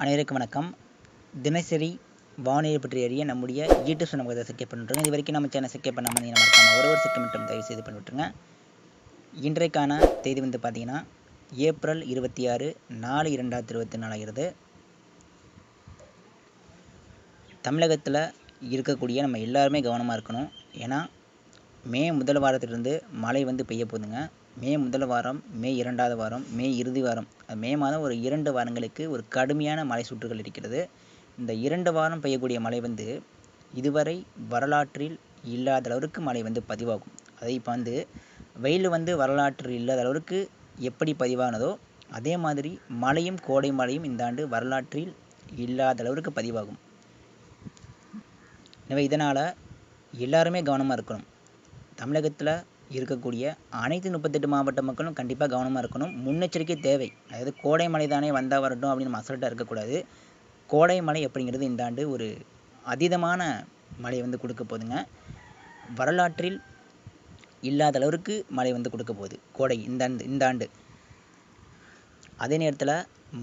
அனைவருக்கும் வணக்கம். தினசரி வானிலை பற்றி அறிய நம்முடைய யூடியூப் சேனல் பக்கத்தில் சப்ஸ்கிரைப் பண்ணிட்டுருங்க. இது வரைக்கும் நம்ம சேனல் சப்ஸ்கிரைப் பண்ணாமல் நீங்கள் மறக்காமல் ஒரு ஒரு செகண்ட் மட்டும் தயவு செய்து பண்ணிவிட்டுருங்க. இன்றைக்கான தேதி வந்து பார்த்தீங்கன்னா ஏப்ரல் இருபத்தி ஆறு நாலு இரண்டாயிரத்தி இருபத்தி நாலாகிறது தமிழகத்தில் இருக்கக்கூடிய நம்ம எல்லாருமே கவனமாக இருக்கணும். ஏன்னா மே முதல் வாரத்திலிருந்து மழை வந்து பெய்ய போகுதுங்க. மே முதல் வாரம் மே இரண்டாவது வாரம் மே இறுதி வாரம். மே மாதம் ஒரு இரண்டு வாரங்களுக்கு ஒரு கடுமையான மழை சுற்றுகள் இருக்கிறது. இந்த இரண்டு வாரம் பெய்யக்கூடிய மழை வந்து இதுவரை வரலாற்றில் இல்லாத அளவிற்கு மழை வந்து பதிவாகும். அதை இப்போ வந்து வெயில் வந்து வரலாற்றில் இல்லாத அளவிற்கு எப்படி பதிவானதோ அதே மாதிரி மழையும் கோடை மழையும் இந்த ஆண்டு வரலாற்றில் இல்லாத அளவிற்கு பதிவாகும். எனவே இதனால் எல்லாருமே கவனமாக இருக்கணும். தமிழகத்தில் இருக்கக்கூடிய அனைத்து முப்பத்தெட்டு மாவட்ட மக்களும் கண்டிப்பாக கவனமாக இருக்கணும். முன்னெச்சரிக்கை தேவை. அதாவது கோடை மழை தானே வந்தால் வரட்டும் அப்படின்னு நம்ம அசல்ட்டாக இருக்கக்கூடாது. கோடை மழை அப்படிங்கிறது இந்த ஆண்டு ஒரு அதீதமான மழை வந்து கொடுக்க போகுதுங்க. வரலாற்றில் இல்லாத அளவிற்கு மழை வந்து கொடுக்க போகுது. கோடை இந்த ஆண்டு இந்த ஆண்டு. அதே நேரத்தில்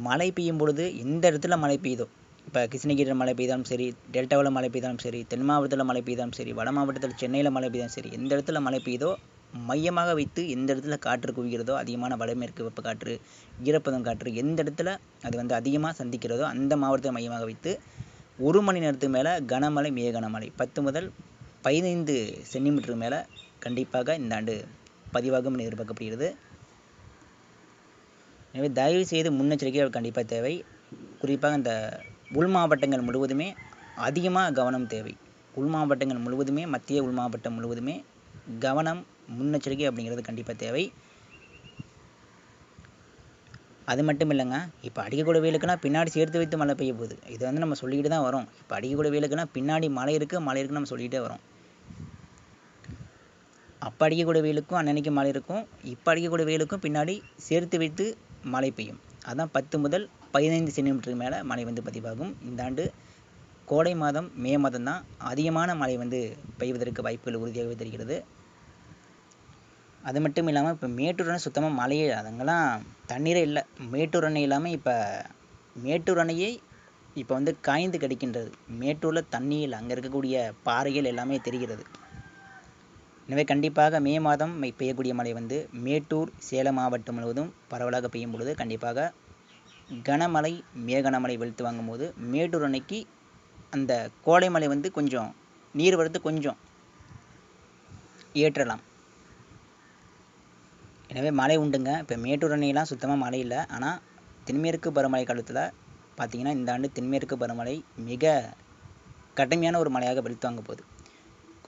மழை பெய்யும் பொழுது எந்த இடத்துல மழை பெய்யுதோ இப்போ கிருஷ்ணகிரியில் மழை பெய்தாலும் சரி டெல்டாவில் மழை பெய்தாலும் சரி தென் மாவட்டத்தில் மழை பெய்தாலும் சரி வட மாவட்டத்தில் சென்னையில் மழை பெய்தாலும் சரி எந்த இடத்துல மழை பெய்யுதோ மையமாக வைத்து எந்த இடத்துல காற்று குவிகிறதோ அதிகமான வடமேற்கு வெப்பக்காற்று ஈரப்பதம் காற்று எந்த இடத்துல அது வந்து அதிகமாக சந்திக்கிறதோ அந்த மாவட்டத்தை மையமாக வைத்து ஒரு மணி நேரத்துக்கு மேலே கனமழை மிக கனமழை. பத்து முதல் பதினைந்து சென்டிமீட்டருக்கு மேலே கண்டிப்பாக இந்த ஆண்டு பதிவாகும் என எதிர்பார்க்கப்படுகிறது. எனவே தயவு செய்து முன்னெச்சரிக்கை கண்டிப்பாக தேவை. குறிப்பாக இந்த உள் மாவட்டங்கள் முழுவதுமே அதிகமாக கவனம் தேவை. உள் மாவட்டங்கள் முழுவதுமே மத்திய உள் மாவட்டம் முழுவதுமே கவனம் முன்னெச்சரிக்கை அப்படிங்கிறது கண்டிப்பாக தேவை. அது மட்டும் இல்லைங்க இப்போ அடிக்கக்கூட வெயிலுக்குன்னா பின்னாடி சேர்த்து வைத்து மழை பெய்ய போகுது. இதை வந்து நம்ம சொல்லிக்கிட்டு தான் வரோம். இப்போ அடிக்கக்கூட வெயிலுக்குன்னா பின்னாடி மழை இருக்குது மழை இருக்குன்னு நம்ம சொல்லிக்கிட்டே வரோம். அப்போ அடிக்கக்கூட வெயிலுக்கும் அன்னன்னைக்கு மழை இருக்கும். இப்போ அடிக்கக்கூட வெயிலுக்கும் பின்னாடி சேர்த்து வைத்து மழை பெய்யும். அதான் பத்து முதல் பதினைந்து சென்டிமீட்டருக்கு மேலே மழை வந்து பதிவாகும். இந்த ஆண்டு கோடை மாதம் மே மாதம் தான் அதிகமான மழை வந்து பெய்வதற்கு வாய்ப்புகள் உறுதியாகவே தெரிகிறது. அது மட்டும் இல்லாமல் இப்போ மேட்டூர் அணை சுத்தமாக மழையே அதங்கெல்லாம் தண்ணீரே இல்லை. மேட்டூர் அணை இல்லாமல் இப்போ மேட்டூர் அணையை இப்போ வந்து காய்ந்து கிடைக்கின்றது. மேட்டூரில் தண்ணி இல்லை. அங்கே இருக்கக்கூடிய பாறைகள் எல்லாமே தெரிகிறது. எனவே கண்டிப்பாக மே மாதம் பெய்யக்கூடிய மழை வந்து மேட்டூர் சேலம் மாவட்டம் முழுவதும் பரவலாக பெய்யும் பொழுது கண்டிப்பாக கனமழை மேகனமழை வெளுத்து வாங்கும் போது மேட்டூர் அணைக்கு அந்த கோடை மலை வந்து கொஞ்சம் நீர் வரத்து கொஞ்சம் ஏற்றலாம். எனவே மழை உண்டுங்க. இப்போ மேட்டூர் அணையெல்லாம் சுத்தமாக மழை இல்லை. ஆனால் தென்மேற்கு பருவமழை காலத்தில் பார்த்திங்கன்னா இந்த ஆண்டு தென்மேற்கு பருவமழை மிக கடுமையான ஒரு மழையாக வெளுத்து வாங்க போகுது.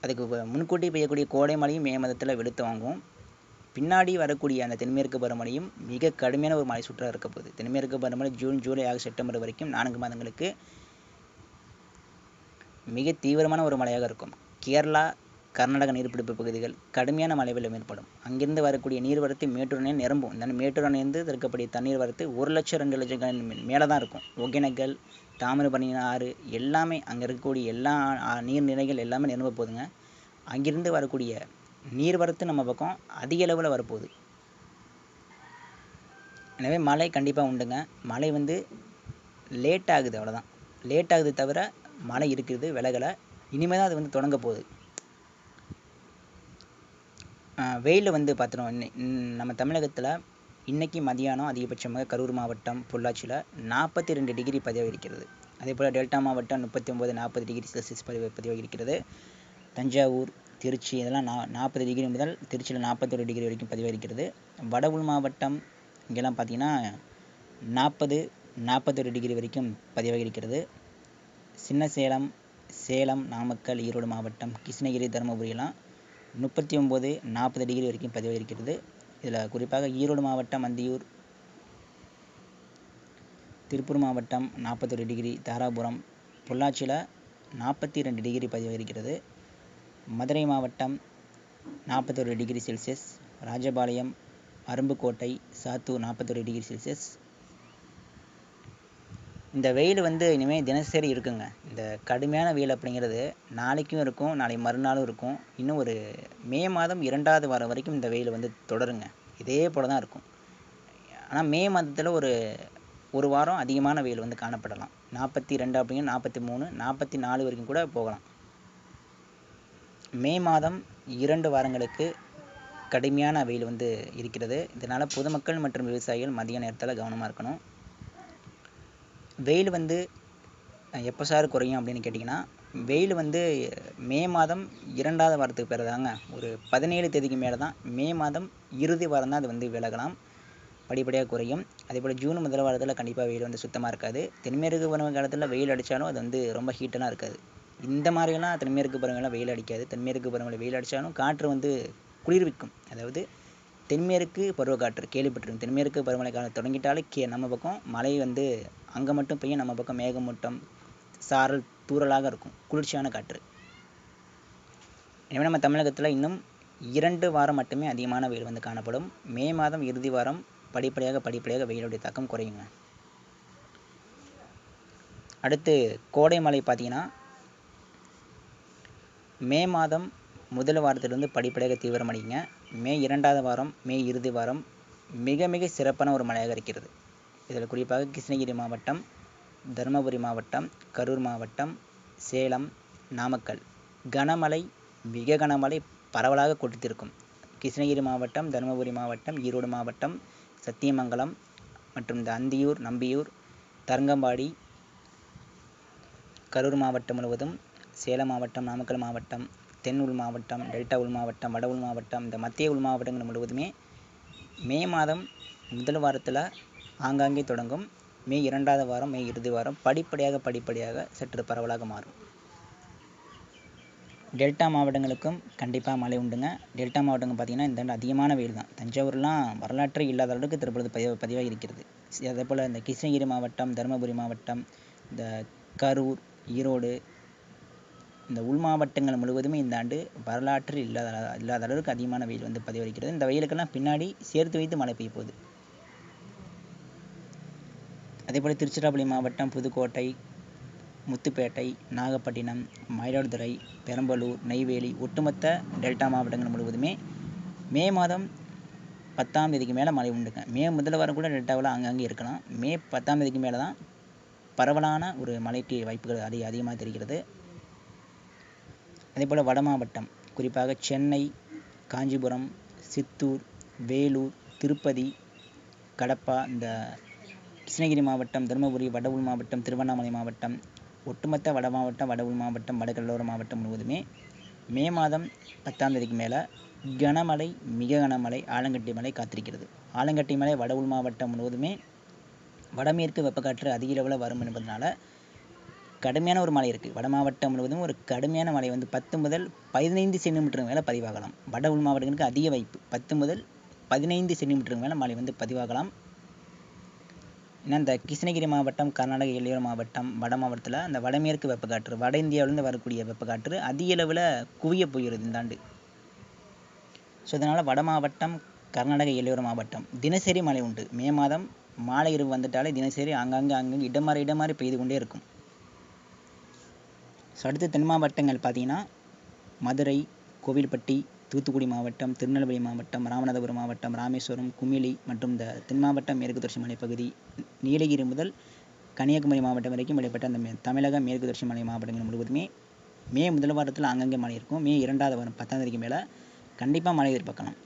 அதுக்கு முன்கூட்டி பெய்யக்கூடிய கோடை மழையும் மே மாதத்தில் வெளுத்து வாங்கும் பின்னாடி வரக்கூடிய அந்த தென்மேற்கு பருவமழையும் மிக கடுமையான ஒரு மழை சுற்றாக இருக்க போகுது. தென்மேற்கு பருவமழை ஜூன் ஜூலை ஆகஸ்ட் செப்டம்பர் வரைக்கும் நான்கு மாதங்களுக்கு மிக தீவிரமான ஒரு மழையாக இருக்கும். கேரளா கர்நாடக நீர்பிடிப்பு பகுதிகள் கடுமையான மழை வெள்ளம் ஏற்படும். அங்கிருந்து வரக்கூடிய நீர்வரத்து மேட்டூர் அணை நிரம்பும். இந்த மேட்டூர் அணையிலிருந்து இருக்கக்கூடிய தண்ணீர் வரத்து ஒரு லட்சம் ரெண்டு லட்சம் மேலே தான் இருக்கும். ஒகேனக்கல் தாமிரபரணி ஆறு எல்லாமே அங்கே இருக்கக்கூடிய எல்லா நீர்நிலைகள் எல்லாமே நிரம்ப போகுதுங்க. அங்கிருந்து வரக்கூடிய நீர்வரத்து நம்ம பக்கம் அதிக அளவில் வரப்போகுது. எனவே மழை கண்டிப்பாக உண்டுங்க. மழை வந்து லேட் ஆகுது அவ்வளோதான் லேட் ஆகுது தவிர மழை இருக்கிறது விலகலை. இனிமேல் தான் அது வந்து தொடங்க போகுது. வெயிலில் வந்து பார்த்துட்டோம் நம்ம தமிழகத்தில் இன்றைக்கி மதியானம் அதிகபட்சமாக கரூர் மாவட்டம் பொள்ளாச்சியில் நாற்பத்தி ரெண்டு டிகிரி பதிவாகிருக்கிறது அதே போல் டெல்டா மாவட்டம் முப்பத்தி ஒம்பது நாற்பது டிகிரி செல்சியஸ் பதிவு பதிவாகிருக்கிறது தஞ்சாவூர் திருச்சி இதெல்லாம் நா நாற்பது டிகிரி முதல் திருச்சியில் நாற்பத்தொரு டிகிரி வரைக்கும் பதிவாக வட உள் மாவட்டம் இங்கெல்லாம் பார்த்திங்கன்னா நாற்பது நாற்பத்தொரு டிகிரி வரைக்கும் பதிவாகிருக்கிறது சின்ன சேலம் சேலம் நாமக்கல் ஈரோடு மாவட்டம் கிருஷ்ணகிரி தருமபுரியெலாம் முப்பத்தி ஒம்பது நாற்பது டிகிரி வரைக்கும் பதிவாகிருக்கிறது இதில் குறிப்பாக ஈரோடு மாவட்டம் அந்தியூர் திருப்பூர் மாவட்டம் நாற்பத்தொரு டிகிரி தாராபுரம் பொள்ளாச்சியில் நாற்பத்தி ரெண்டு டிகிரி பதிவாகிருக்கிறது மதுரை மாவட்டம் நாற்பத்தொரு டிகிரி செல்சியஸ் ராஜபாளையம் அரும்புக்கோட்டை சாத்தூர் நாற்பத்தொரு டிகிரி செல்சியஸ் இந்த வெயில் வந்து இனிமேல் தினசரி இருக்குங்க. இந்த கடுமையான வெயில் அப்படிங்கிறது நாளைக்கும் இருக்கும் நாளை மறுநாளும் இருக்கும். இன்னும் ஒரு மே மாதம் இரண்டாவது வாரம் வரைக்கும் இந்த வெயில் வந்து தொடருங்க. இதே போல் தான் இருக்கும். ஆனால் மே மாதத்தில் ஒரு ஒரு வாரம் அதிகமான வெயில் வந்து காணப்படலாம். நாற்பத்தி ரெண்டு அப்படிங்கிற நாற்பத்தி மூணு நாற்பத்தி நாலு வரைக்கும் கூட போகலாம். மே மாதம் இரண்டு வாரங்களுக்கு கடுமையான வெயில் வந்து இருக்கிறது. இதனால் பொதுமக்கள் மற்றும் விவசாயிகள் மதிய நேரத்தில் கவனமாக இருக்கணும். வெயில் வந்து எப்போ சார் குறையும் அப்படின்னு கேட்டிங்கன்னா வெயில் வந்து மே மாதம் இரண்டாவது வாரத்துக்கு பிறகு தாங்க. ஒரு பதினேழு தேதிக்கு மேலே தான் மே மாதம் இறுதி வாரம் தான் அது வந்து விலகலாம். படிப்படியாக குறையும். அதே போல் ஜூன் முதல் வாரத்தில் கண்டிப்பாக வெயில் வந்து சுத்தமாக இருக்காது. தென்மேற்கு பருவ காலத்தில் வெயில் அடித்தாலும் அது வந்து ரொம்ப ஹீட்டெல்லாம் இருக்காது. இந்த மாதிரிலாம் தென்மேற்கு பருவங்கள்லாம் வெயில் அடிக்காது. தென்மேற்கு பருவங்களில் வெயில் அடித்தாலும் காற்று வந்து குளிர்விக்கும். அதாவது தென்மேற்கு பருவக்காற்று கேள்விப்பட்டிருக்கும். தென்மேற்கு பருவமழை காலம் தொடங்கிட்டாலே கே நம்ம பக்கம் மழை வந்து அங்கே மட்டும் பெய்யும் நம்ம பக்கம் மேகமூட்டம் சாரல் தூறலாக இருக்கும். குளிர்ச்சியான காற்று. எனவே நம்ம தமிழகத்தில் இன்னும் இரண்டு வாரம் மட்டுமே அதிகமான வெயில் வந்து காணப்படும். மே மாதம் இறுதி வாரம் படிப்படியாக படிப்படியாக வெயிலுடைய தாக்கம் குறையுங்க. அடுத்து கோடை மழை பார்த்தீங்கன்னா மே மாதம் முதல் வாரத்திலிருந்து படிப்படியாக தீவிரமடைங்க மே இரண்டாவது வாரம் மே இறுதி வாரம் மிக மிக சிறப்பான ஒரு மழையாக இருக்கிறது. இதில் குறிப்பாக கிருஷ்ணகிரி மாவட்டம் தருமபுரி மாவட்டம் கரூர் மாவட்டம் சேலம் நாமக்கல். கனமழை மிக கனமழை பரவலாக கொடுத்திருக்கும் கிருஷ்ணகிரி மாவட்டம் தருமபுரி மாவட்டம் ஈரோடு மாவட்டம் சத்தியமங்கலம் மற்றும் இந்த அந்தியூர் நம்பியூர் தரங்கம்பாடி கரூர் மாவட்டம் முழுவதும் சேலம் மாவட்டம் நாமக்கல் மாவட்டம் தென் உள் மாவட்டம் டெல்டா உள் மாவட்டம் வட உள் மாவட்டம் இந்த மத்திய உள் மாவட்டங்கள் முழுவதுமே மே மாதம் முதல் வாரத்தில் ஆங்காங்கே தொடங்கும். மே இரண்டாவது வாரம் மே இறுதி வாரம் படிப்படியாக படிப்படியாக சற்று பரவலாக மாறும். டெல்டா மாவட்டங்களுக்கும் கண்டிப்பாக மழை உண்டுங்க. டெல்டா மாவட்டங்கள் பார்த்திங்கன்னா இந்த ஆண்டு அதிகமான வெயில் தான். தஞ்சாவூர்லாம் வரலாற்றே இல்லாத அளவுக்கு தற்பொழுது பதிவு பதிவாக இருக்கிறது. அதே போல் இந்த கிருஷ்ணகிரி மாவட்டம் தருமபுரி மாவட்டம் இந்த கரூர் ஈரோடு இந்த உள் மாவட்டங்கள் முழுவதுமே இந்த ஆண்டு வரலாற்றில் இல்லாத இல்லாத அளவுக்கு அதிகமான வெயில் வந்து பதிவளிக்கிறது. இந்த வெயிலுக்கெல்லாம் பின்னாடி சேர்த்து வைத்து மழை பெய்ய போகுது. அதேபோல் திருச்சிராப்பள்ளி மாவட்டம் புதுக்கோட்டை முத்துப்பேட்டை நாகப்பட்டினம் மயிலாடுதுறை பெரம்பலூர் நெய்வேலி ஒட்டுமொத்த டெல்டா மாவட்டங்கள் முழுவதுமே மே மாதம் பத்தாம் தேதிக்கு மேலே மழை உண்டுங்க. மே முதல் வாரம் கூட டெல்டாவில் அங்கங்கே இருக்கலாம். மே பத்தாம் தேதிக்கு மேலே தான் பரவலான ஒரு மழைக்கு வாய்ப்புகள் அதிக அதிகமாக தெரிகிறது. அதேபோல் வட மாவட்டம் குறிப்பாக சென்னை காஞ்சிபுரம் சித்தூர் வேலூர் திருப்பதி கடப்பா இந்த கிருஷ்ணகிரி மாவட்டம் தருமபுரி வட உள் மாவட்டம் திருவண்ணாமலை மாவட்டம் ஒட்டுமொத்த வட மாவட்டம் வட உள் மாவட்டம் வடகடலோர மாவட்டம் முழுவதுமே மே மாதம் பத்தாம் தேதிக்கு மேலே கனமழை மிக கனமழை ஆலங்கட்டி மழை காத்திருக்கிறது. ஆலங்கட்டி மலை வட உள் மாவட்டம் முழுவதுமே வடமேற்கு வெப்பக்காற்று அதிக அளவில் வரும் என்பதனால கடுமையான ஒரு மழை இருக்குது வட மாவட்டம் முழுவதும் ஒரு கடுமையான மழை வந்து பத்து முதல் பதினைந்து சென்டிமீட்டருக்கு மேலே பதிவாகலாம். வட உள் மாவட்டங்களுக்கு அதிக வாய்ப்பு. பத்து முதல் பதினைந்து சென்டிமீட்டருக்கு மேலே மழை வந்து பதிவாகலாம். ஏன்னா இந்த கிருஷ்ணகிரி மாவட்டம் கர்நாடக எல்லையோர மாவட்டம் வட மாவட்டத்தில் அந்த வடமேற்கு வெப்பக்காற்று வட இந்தியாவிலேருந்து வரக்கூடிய வெப்பக்காற்று அதிக அளவில் குவிய போகிறது இந்த ஆண்டு. ஸோ இதனால் வட மாவட்டம் கர்நாடக எல்லையோர மாவட்டம் தினசரி மழை உண்டு. மே மாதம் மாலை இரவு வந்துட்டாலே தினசரி ஆங்காங்கே அங்கங்கே இடம் மாறி இடம் மாறி பெய்து கொண்டே இருக்கும். ஸோ அடுத்து தென் மாவட்டங்கள் பார்த்தீங்கன்னா மதுரை கோவில்பட்டி தூத்துக்குடி மாவட்டம் திருநெல்வேலி மாவட்டம் ராமநாதபுரம் மாவட்டம் ராமேஸ்வரம் குமிளி மற்றும் இந்த தென் மாவட்டம் மேற்கு தொடர்ச்சி மலைப்பகுதி நீலகிரி முதல் கன்னியாகுமரி மாவட்டம் வரைக்கும் இடைப்பட்ட அந்த மே- தமிழக மேற்கு தொடர்ச்சி மலை மாவட்டங்கள் முழுவதுமே மே முதல் வாரத்தில் அங்கங்கே மழை இருக்கும். மே இரண்டாவது வாரம் பத்தாம் தேதிக்கு மேலே கண்டிப்பாக மழை எதிர்பார்க்கலாம்.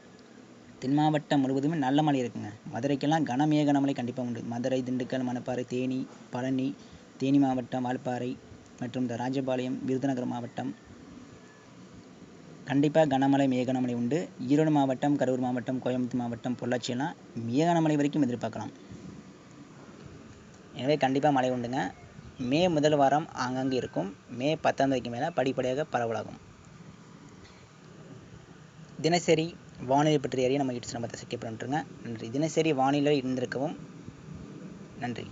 தென் மாவட்டம் முழுவதுமே நல்ல மழை இருக்குங்க. மதுரைக்கெல்லாம் கனமேகனமலை கண்டிப்பாக உண்டு. மதுரை திண்டுக்கல் மணப்பாறை தேனி பழனி தேனி மாவட்டம் வால்பாறை மற்றும் இந்த ராஜபாளையம் விருதுநகர் மாவட்டம். கண்டிப்பாக கனமழை மிக உண்டு. ஈரோடு மாவட்டம் கரூர் மாவட்டம் கோயம்புத்தூர் மாவட்டம் பொள்ளாச்சியெல்லாம் மிக வரைக்கும் எதிர்பார்க்கலாம். எனவே கண்டிப்பாக மழை உண்டுங்க. மே முதல் வாரம் ஆங்காங்கே இருக்கும். மே பத்தாம் தேதிக்கு மேலே படிப்படியாக பரவலாகும். தினசரி வானிலை பற்றிய அறிய நம்ம யூடியூப் நம்ம சப்ஸ்கிரைப் பண்ணிட்டுருங்க நன்றி. தினசரி வானிலை இருந்திருக்கவும். நன்றி.